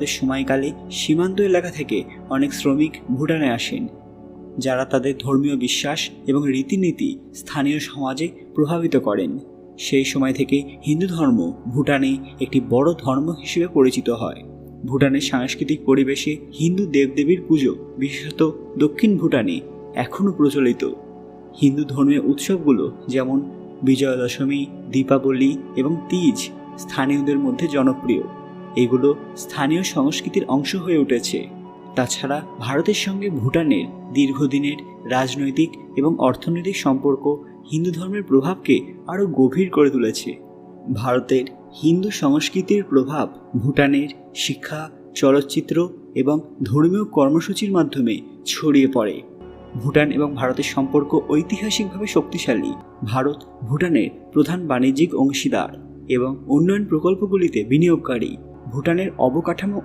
ভারতের সময়কালে সীমান্ত এলাকা থেকে অনেক শ্রমিক ভুটানে আসেন, যারা তাদের ধর্মীয় বিশ্বাস এবং রীতিনীতি স্থানীয় সমাজে প্রভাবিত করেন। সেই সময় থেকে হিন্দু ধর্ম ভুটানে একটি বড় ধর্ম হিসেবে পরিচিত হয়। ভুটানের সাংস্কৃতিক পরিবেশে হিন্দু দেবদেবীর পুজো, বিশেষত দক্ষিণ ভুটানে, এখনও প্রচলিত। হিন্দু ধর্মীয় উৎসবগুলো যেমন বিজয়া দশমী দীপাবলি এবং তিজ স্থানীয়দের মধ্যে জনপ্রিয়। এগুলো স্থানীয় সংস্কৃতির অংশ হয়ে উঠেছে। তাছাড়া ভারতের সঙ্গে ভুটানের দীর্ঘদিনের রাজনৈতিক এবং অর্থনৈতিক সম্পর্ক হিন্দু ধর্মের প্রভাবকে আরও গভীর করে তুলেছে। ভারতের হিন্দু সংস্কৃতির প্রভাব ভুটানের শিক্ষা, চলচ্চিত্র এবং ধর্মীয় কর্মসূচির মাধ্যমে ছড়িয়ে পড়ে। ভুটান এবং ভারতের সম্পর্ক ঐতিহাসিকভাবে শক্তিশালী। ভারত ভুটানের প্রধান বাণিজ্যিক অংশীদার এবং উন্নয়ন প্রকল্পগুলিতে বিনিয়োগকারী। ভুটানের অবকাঠামো